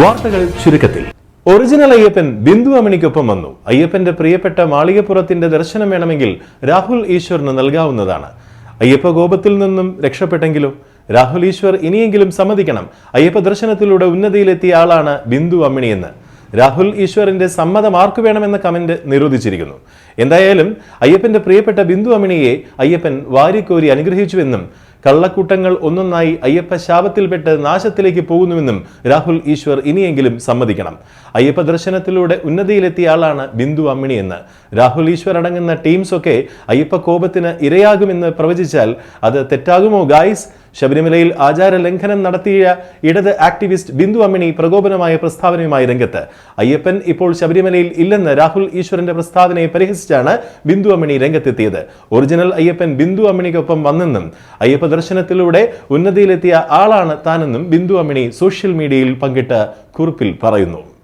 വാർത്തകൾ ചുരുക്കത്തിൽ. ഒറിജിനൽ അയ്യപ്പൻ ബിന്ദു അമ്മിണിക്കൊപ്പം വന്നു. അയ്യപ്പന്റെ പ്രിയപ്പെട്ട മാളികപ്പുറത്തിന്റെ ദർശനം വേണമെങ്കിൽ രാഹുൽ ഈശ്വറിന് നൽകാവുന്നതാണ്. അയ്യപ്പ ഗോപത്തിൽ നിന്നും രക്ഷപ്പെട്ടെങ്കിലും രാഹുൽ ഈശ്വർ ഇനിയെങ്കിലും സമ്മതിക്കണം. അയ്യപ്പ ദർശനത്തിലൂടെ ഉന്നതിയിലെത്തിയ ആളാണ് ബിന്ദു അമ്മിണിയെന്ന് രാഹുൽ ഈശ്വറിന്റെ സമ്മതം ആർക്കു വേണമെന്ന കമന്റ് നിരോധിച്ചിരിക്കുന്നു. എന്തായാലും അയ്യപ്പന്റെ പ്രിയപ്പെട്ട ബിന്ദു അമ്മിണിയെ അയ്യപ്പൻ വാരിക്കോരി അനുഗ്രഹിച്ചുവെന്നും കള്ളക്കൂട്ടങ്ങൾ ഒന്നൊന്നായി അയ്യപ്പ ശാപത്തിൽപ്പെട്ട് നാശത്തിലേക്ക് പോകുന്നുവെന്നും രാഹുൽ ഈശ്വർ ഇനിയെങ്കിലും സമ്മതിക്കണം. അയ്യപ്പ ദർശനത്തിലൂടെ ഉന്നതിയിലെത്തിയ ആളാണ് ബിന്ദു അമ്മിണിയെന്ന്. രാഹുൽ ഈശ്വർ അടങ്ങുന്ന ടീംസൊക്കെ അയ്യപ്പ കോപത്തിന് ഇരയാകുമെന്ന് പ്രവചിച്ചാൽ അത് തെറ്റാകുമോ ഗായ്സ് ശബരിമലയിൽ ആചാര ലംഘനം നടത്തിയ ഇടത് ആക്ടിവിസ്റ്റ് ബിന്ദു അമ്മിണി പ്രകോപനമായ പ്രസ്താവനയുമായി രംഗത്ത്. അയ്യപ്പൻ ഇപ്പോൾ ശബരിമലയിൽ ഇല്ലെന്ന് രാഹുൽ ഈശ്വരന്റെ പ്രസ്താവനയെ പരിഹസിച്ചാണ് ബിന്ദു അമ്മിണി രംഗത്തെത്തിയത്. ഒറിജിനൽ അയ്യപ്പൻ ബിന്ദു അമ്മിണിക്കൊപ്പം വന്നെന്നും അയ്യപ്പ ദർശനത്തിലൂടെ ഉന്നതിയിലെത്തിയ ആളാണ് താനെന്നും ബിന്ദു അമ്മിണി സോഷ്യൽ മീഡിയയിൽ പങ്കിട്ട കുറിപ്പിൽ പറയുന്നു.